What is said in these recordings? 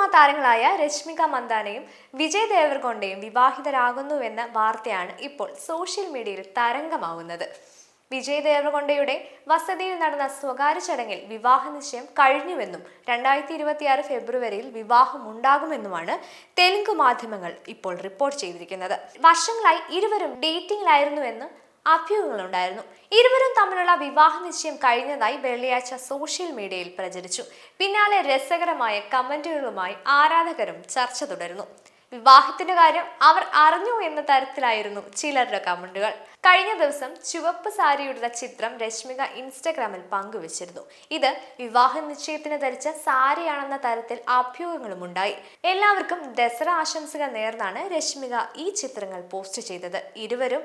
Cinema താരങ്ങളായ രശ്മിക മന്ദാനയും വിജയ് ദേവർകൊണ്ടയും വിവാഹിതരാകുന്നുവെന്ന വാർത്തയാണ് ഇപ്പോൾ സോഷ്യൽ മീഡിയയിൽ തരംഗമാവുന്നത്. വിജയ് ദേവർകൊണ്ടയുടെ വസതിയിൽ നടന്ന സ്വകാര്യ ചടങ്ങിൽ വിവാഹ നിശ്ചയം കഴിഞ്ഞുവെന്നും രണ്ടായിരത്തി ഇരുപത്തിയാറ് ഫെബ്രുവരിയിൽ വിവാഹം ഉണ്ടാകുമെന്നുമാണ് തെലുങ്ക് മാധ്യമങ്ങൾ ഇപ്പോൾ റിപ്പോർട്ട് ചെയ്തിരിക്കുന്നത്. വർഷങ്ങളായി ഇരുവരും ഡേറ്റിംഗിലായിരുന്നുവെന്ന് അഭ്യൂഹങ്ങളുണ്ടായിരുന്നു. ഇരുവരും തമ്മിലുള്ള വിവാഹ നിശ്ചയം കഴിഞ്ഞതായി വെള്ളിയാഴ്ച സോഷ്യൽ മീഡിയയിൽ പ്രചരിച്ചു. പിന്നാലെ രസകരമായ കമന്റുകളുമായി ആരാധകരും ചർച്ച തുടരുന്നു. വിവാഹത്തിന്റെ കാര്യം അവർ അറിഞ്ഞു എന്ന തരത്തിലായിരുന്നു ചിലരുടെ കമന്റുകൾ. കഴിഞ്ഞ ദിവസം ചുവപ്പ് സാരിയുടെ ചിത്രം രശ്മിക ഇൻസ്റ്റഗ്രാമിൽ പങ്കുവച്ചിരുന്നു. ഇത് വിവാഹ നിശ്ചയത്തിന് ധരിച്ച സാരിയാണെന്ന തരത്തിൽ അഭ്യൂഹങ്ങളും ഉണ്ടായി എല്ലാവർക്കും ദസറ ആശംസകൾ നേർന്നാണ് രശ്മിക ഈ ചിത്രങ്ങൾ പോസ്റ്റ് ചെയ്തത്. ഇരുവരും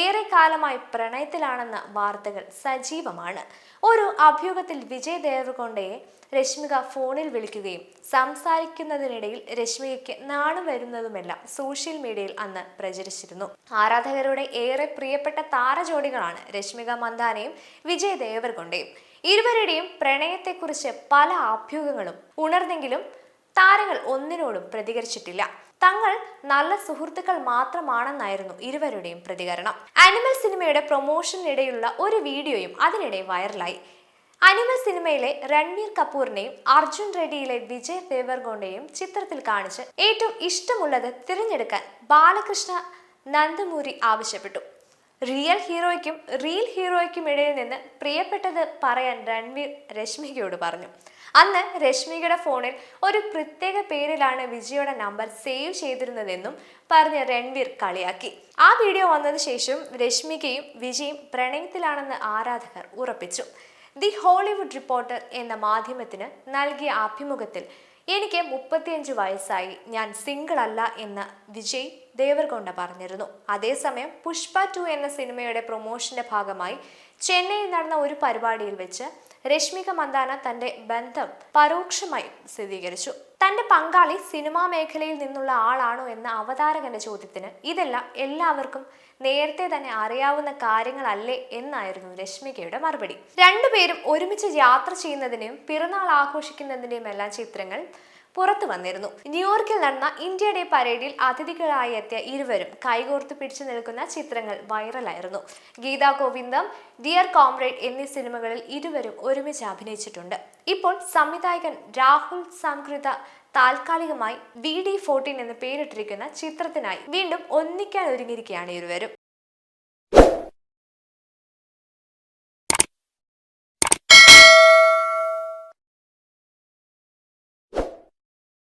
ഏറെ കാലമായി പ്രണയത്തിലാണെന്ന വാർത്തകൾ സജീവമാണ്. ഒരു അഭ്യൂഹത്തിൽ വിജയ് ദേവർകൊണ്ടയെ രശ്മിക ഫോണിൽ വിളിക്കുകയും സംസാരിക്കുന്നതിനിടയിൽ രശ്മികയ്ക്ക് നാണം വരുന്നതുമെല്ലാം സോഷ്യൽ മീഡിയയിൽ അന്ന് പ്രചരിച്ചിരുന്നു. ആരാധകരുടെ ഏറെ പ്രിയപ്പെട്ട താരജോഡികളാണ് രശ്മിക മന്ദാനയും വിജയ് ദേവർകൊണ്ടയും ഇരുവരുടെയും പ്രണയത്തെക്കുറിച്ച് പല അഭ്യൂഹങ്ങളും ഉണർന്നെങ്കിലും താരങ്ങൾ ഒന്നിനോടും പ്രതികരിച്ചിട്ടില്ല. തങ്ങൾ നല്ല സുഹൃത്തുക്കൾ മാത്രമാണെന്നായിരുന്നു ഇരുവരുടെയും പ്രതികരണം. അനിമൽ സിനിമയുടെ പ്രൊമോഷനിടെയുള്ള ഒരു വീഡിയോയും അതിനിടെ വൈറലായി. അനിമൽ സിനിമയിലെ രൺവീർ കപൂറിനെയും അർജുൻ റെഡ്ഡിയിലെ വിജയ് ദേവർഗോണ്ടെയും ചിത്രത്തിൽ കാണിച്ച് ഏറ്റവും ഇഷ്ടമുള്ളത് തിരഞ്ഞെടുക്കാൻ ബാലകൃഷ്ണ നന്ദമൂരി ആവശ്യപ്പെട്ടു. റിയൽ ഹീറോയ്ക്കും റീൽ ഹീറോയ്ക്കും ഇടയിൽ നിന്ന് പ്രിയപ്പെട്ടത് പറയാൻ രൺവീർ രശ്മികയോട് പറഞ്ഞു. അന്ന് രശ്മികയുടെ ഫോണിൽ ഒരു പ്രത്യേക പേരിലാണ് വിജയുടെ നമ്പർ സേവ് ചെയ്തിരുന്നതെന്നും പറഞ്ഞ് രൺവീർ കളിയാക്കി. ആ വീഡിയോ വന്നതിന് ശേഷം രശ്മികയും വിജയും പ്രണയത്തിലാണെന്ന് ആരാധകർ ഉറപ്പിച്ചു. ദി ഹോളിവുഡ് റിപ്പോർട്ടർ എന്ന മാധ്യമത്തിന് നൽകിയ അഭിമുഖത്തിൽ എനിക്ക് മുപ്പത്തിയഞ്ച് വയസ്സായി. ഞാൻ സിംഗിൾ അല്ല എന്ന് വിജയ് ദേവർകൊണ്ട പറഞ്ഞിരുന്നു. അതേസമയം പുഷ്പ ടു എന്ന സിനിമയുടെ പ്രൊമോഷന്റെ ഭാഗമായി ചെന്നൈയിൽ നടന്ന ഒരു പരിപാടിയിൽ വെച്ച് രശ്മിക മന്ദാന തന്റെ ബന്ധം പരോക്ഷമായി സ്ഥിരീകരിച്ചു. തന്റെ പങ്കാളി സിനിമാ മേഖലയിൽ നിന്നുള്ള ആളാണോ എന്ന അവതാരകന്റെ ചോദ്യത്തിന് ഇതെല്ലാം എല്ലാവർക്കും നേരത്തെ തന്നെ അറിയാവുന്ന കാര്യങ്ങളല്ലേ എന്നായിരുന്നു രശ്മികയുടെ മറുപടി. രണ്ടുപേരും ഒരുമിച്ച് യാത്ര ചെയ്യുന്നതിനെയും പിറന്നാൾ ആഘോഷിക്കുന്നതിന്റെയും എല്ലാം ചിത്രങ്ങൾ പുറത്തു വന്നിരുന്നു. ന്യൂയോർക്കിൽ നടന്ന ഇന്ത്യ ഡേ പരേഡിൽ അതിഥികളായി എത്തിയ ഇരുവരും കൈകോർത്ത് പിടിച്ചു നിൽക്കുന്ന ചിത്രങ്ങൾ വൈറലായിരുന്നു. ഗീതാ ഗോവിന്ദം ഡിയർ കോംറേഡ് എന്നീ സിനിമകളിൽ ഇരുവരും ഒരുമിച്ച് അഭിനയിച്ചിട്ടുണ്ട്. ഇപ്പോൾ സംവിധായകൻ രാഹുൽ സംകൃത താൽക്കാലികമായി വി ഡി ഫോർട്ടീൻ എന്ന് പേരിട്ടിരിക്കുന്ന ചിത്രത്തിനായി വീണ്ടും ഒന്നിക്കാൻ ഒരുങ്ങിയിരിക്കുകയാണ് ഇരുവരും.